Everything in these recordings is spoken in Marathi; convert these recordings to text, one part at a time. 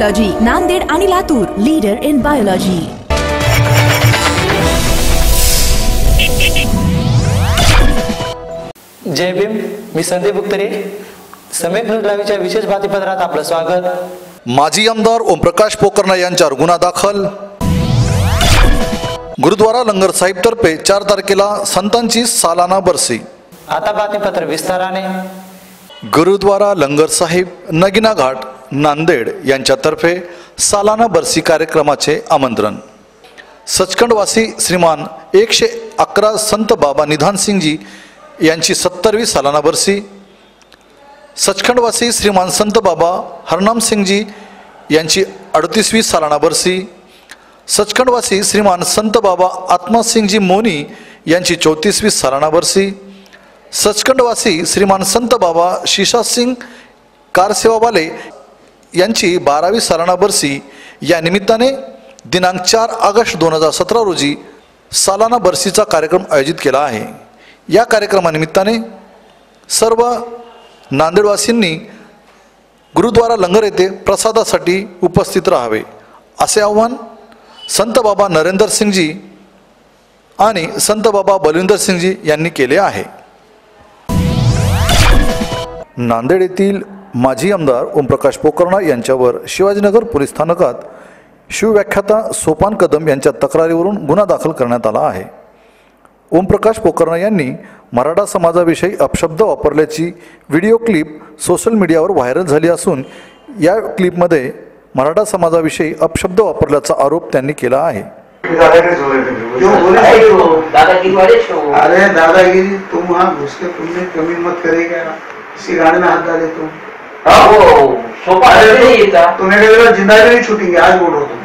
बायोलॉजी नांदेड आणि लातूर लीडर इन बायोलॉजी जय भीम मी संदीप बुक्तरे सम्यक न्यूज लाईव्हच्या विशेष बातमीपत्रात आपलं स्वागत. माजी आमदार ओमप्रकाश पोकर्णा यांच्यावर गुन्हा दाखल. गुरुद्वारा लंगर साहिब तर्फे चार तारखेला संतांची सालाना बरसी. आता बातमीपत्र विस्ताराने. गुरुद्वारा लंगर साहिब नगिना घाट. नांदेड यांच्यातर्फे सालाना बरसी कार्यक्रमाचे आमंत्रण. सचखंडवासी श्रीमान एकशे अकरा संत बाबा निधान सिंगजी यांची सत्तरवी सालाना बरसी. सचखंडवासी श्रीमान संत बाबा हरनाम सिंगजी यांची अडतीसवी सालाना बरसी. सचखंडवासी श्रीमान संत बाबा आत्मासिंगजी मोनी यांची चौतीसवी सालाना बरसी. सचखंडवासी श्रीमान संत बाबा शिशा सिंग कारसेवावाले यांची बारावी सालाना बरसी या निमित्ताने दिनांक चार ऑगस्ट दोन हजार सतरा रोजी सालाना बरसीचा कार्यक्रम आयोजित केला आहे. या कार्यक्रमानिमित्ताने सर्व नांदेडवासींनी गुरुद्वारा लंगर येथे प्रसादासाठी उपस्थित राहावे असे आव्हान संत बाबा नरेंद्र सिंगजी आणि संत बाबा बलविंदर सिंगजी यांनी केले आहे. नांदेड येथील माजी आमदार ओमप्रकाश पोकर्णा यांच्यावर शिवाजीनगर पोलीस स्थानकात शिवव्याख्याता सोपान कदम यांच्या तक्रारीवरून गुन्हा दाखल करण्यात आला आहे. ओमप्रकाश पोकर्णा यांनी मराठा समाजाविषयी अपशब्द वापरल्याची व्हिडिओ क्लिप सोशल मीडियावर व्हायरल झाली असून या क्लिपमध्ये मराठा समाजाविषयी अपशब्द वापरल्याचा आरोप त्यांनी केला आहे. अरे दादागिरी तुम वहाँ घुस के तुमने कमी मत करेगा. इसी गाड़ी में हाथ डाले तुम हाँ तो तुम्हें कहा ज़िंदा नहीं छूटेंगे आज बोलो तुम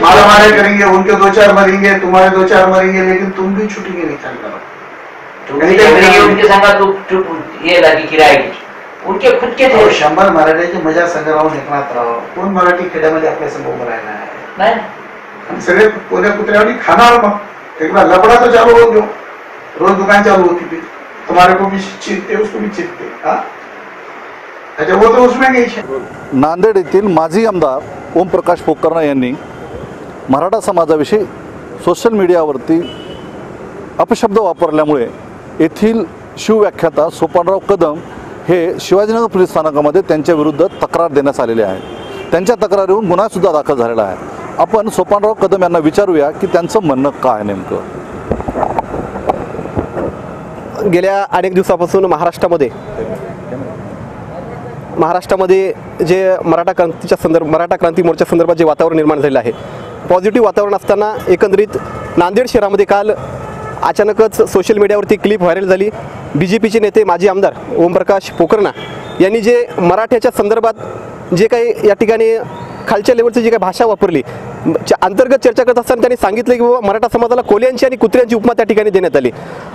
मारा मारे करेंगे उनके दो चार मरेंगे तुम्हारे दो चार मरेंगे लेकिन तुम भी छूटेंगे नहीं ख्याल करो। उनके तू तू ये लगी किराए की। उनके खुद के थे। अहो, शंभर मराठ्याची मज़ा संग राहून एकनाथ राव कोण मराठी खेड्यामध्ये आपल्या समोर उभं राहिला आहे नहीं आणि सगळे कोण्या कुत्र्यावानी खाणार मग। एक बार लपड़ा तो चालू हो गयो। रोज दुकान चालू होती थी। तुम्हारे को भी चीरते उसको भी चीरते हाँ? नांदेड येथील माजी आमदार ओमप्रकाश पोकर्णा यांनी मराठा समाजाविषयी सोशल मीडियावरती अपशब्द वापरल्यामुळे येथील शिवव्याख्याता सोपानराव कदम हे शिवाजीनगर पोलीस स्थानकामध्ये त्यांच्या विरुद्ध तक्रार देण्यात आलेली आहे त्यांच्या तक्रारीवरून गुन्हासुद्धा दाखल झालेला आहे. आपण सोपानराव कदम यांना विचारूया की त्यांचं म्हणणं काय नेमकं? गेल्या अनेक दिवसापासून महाराष्ट्रामध्ये महाराष्ट्रामध्ये जे मराठा क्रांतीच्या संदर्भ मराठा क्रांती मोर्चा संदर्भात जे वातावरण निर्माण झालेलं आहे पॉझिटिव्ह वातावरण असताना एकंदरीत नांदेड शहरामध्ये काल अचानकच सोशल मीडियावरती क्लिप व्हायरल झाली. बी जे पीचे नेते माजी आमदार ओमप्रकाश पोकरणा यांनी जे मराठ्याच्या संदर्भात जे काही या ठिकाणी खालच्या लेवलची जी काही भाषा वापरली अंतर्गत चर्चा करत असताना त्यांनी सांगितलं की बाबा मराठा समाजाला कोल्यांची आणि कुत्र्यांची उपमा त्या ठिकाणी देण्यात आली.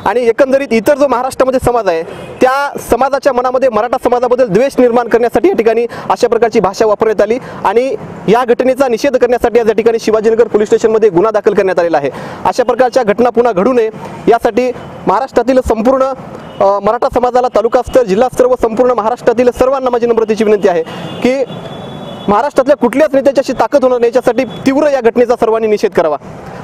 आणि एकंदरीत इतर जो महाराष्ट्रामध्ये समाज आहे त्या समाजाच्या मनामध्ये मराठा समाजाबद्दल द्वेष निर्माण करण्यासाठी या ठिकाणी अशा प्रकारची भाषा वापरण्यात आली आणि या घटनेचा निषेध करण्यासाठी आज या ठिकाणी शिवाजीनगर पोलीस स्टेशनमध्ये गुन्हा दाखल करण्यात आलेला आहे. अशा प्रकारच्या घटना पुन्हा घडू नये यासाठी महाराष्ट्रातील संपूर्ण मराठा समाजाला तालुकास्तर जिल्हास्तर व संपूर्ण महाराष्ट्रातील सर्वांना माझी नम्रतेची विनंती आहे की महाराष्ट्रातल्या कुठल्याच नेत्याच्याशी ताकद होणार नाही याच्यासाठी तीव्र या घटनेचा सर्वांनी निषेध करावा.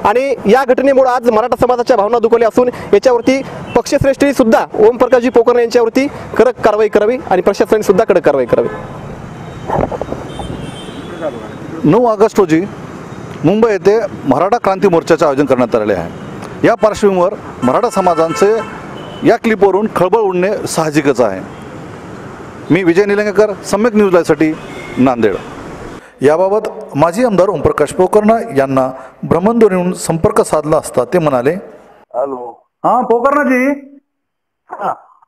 आणि या घटनेमुळे आज मराठा समाजाच्या भावना दुखवल्या असून याच्यावरती पक्षश्रेष्ठी सुद्धा ओमप्रकाशजी पोकर्णे यांच्यावरती कडक कारवाई करावी आणि प्रशासनाने सुद्धा कडक कारवाई करावी. नऊ ऑगस्ट रोजी मुंबई येथे मराठा क्रांती मोर्चाचे आयोजन करण्यात आलेले आहे. या पार्श्वभूमीवर मराठा समाजांचे या क्लिपवरून खळबळ उडणे साहजिकच आहे. मी विजय निलंगेकर सम्यक न्यूज लाईव्हसाठी नांदेड. याबाबत माजी आमदार ओमप्रकाश पोकर्णा यांना भ्रमणध्वनीवरून संपर्क साधला असता ते म्हणाले हॅलो. हा पोकर्णाजी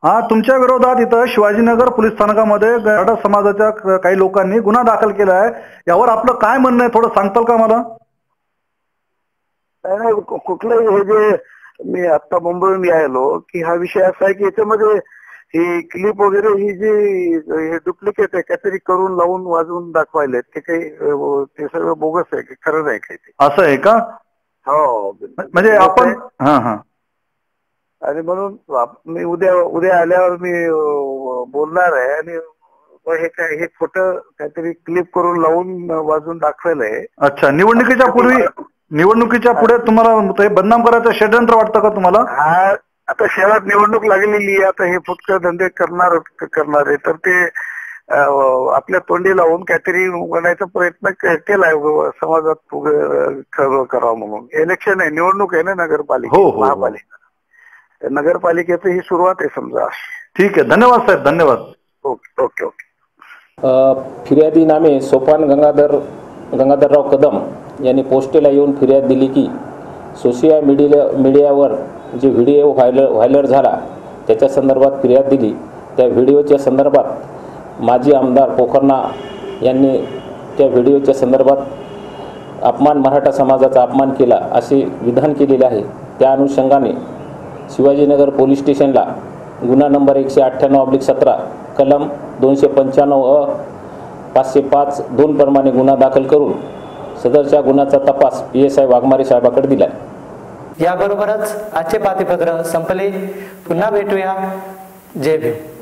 हा. तुमच्या विरोधात इथं शिवाजीनगर पोलीस स्थानकामध्ये मराठा समाजाच्या क- काही लोकांनी गुन्हा दाखल केला आहे. यावर आपलं काय म्हणणं आहे? थोडं सांगताल का मला? नाही कुठलंही हे जे मी आता मुंबईहून यायलो की हा विषय असा आहे की याच्यामध्ये ही क्लिप वगैरे ही जी हे डुप्लिकेट आहे काहीतरी करून लावून वाजवून दाखवायले ते काही ते सगळं बोगस आहे खरं नाही काही ते. असं आहे का? हो म्हणजे आपण हा हा. आणि म्हणून मी उद्या उद्या आल्यावर मी बोलणार आहे आणि हे काय हे खोटं काहीतरी क्लिप करून लावून वाजून दाखवलंय अच्छा निवडणुकीच्या पूर्वी निवडणुकीच्या पुढे तुम्हाला बदनाम करायचं षडयंत्र वाटतं का तुम्हाला? आता शहरात निवडणूक लागलेली आहे आता हे फुटक धंदे करणार करणारे तर ते आपल्या तोंडी लावून काहीतरी बनायचा प्रयत्न केलाय समाजात करावं म्हणून. इलेक्शन आहे निवडणूक आहे ना हो, नगरपालिका हो, हो. महापालिका तर नगरपालिकेची ही सुरुवात आहे समजा. ठीक आहे. धन्यवाद साहेब. धन्यवाद. Okay okay okay. फिर्यादी नामे सोपान गंगाधर गंगाधरराव कदम यांनी पोस्टेला येऊन फिर्याद दिली की सोशिया मीडिया मीडियावर जे व्हिडिओ व्हायलर व्हायरल झाला त्याच्या संदर्भात फिर्याद दिली. त्या व्हिडिओच्या संदर्भात माजी आमदार पोखरणा यांनी त्या व्हिडिओच्या संदर्भात अपमान मराठा समाजाचा अपमान केला असे विधान केलेले आहे. त्या अनुषंगाने शिवाजीनगर पोलीस स्टेशनला गुन्हा नंबर एकशे अठ्ठ्याण्णव अब्लिक सतरा कलम दोनशे पंच्याण्णव अ पाचशे पाच दोनप्रमाणे गुन्हा दाखल करून सदरच्या गुन्ह्याचा तपास पी एस आय वाघमारे साहेबाकडे दिला आहे याबरोबरच आजचे पातीपत्र संपले. पुन्हा भेटूया. जय भीम.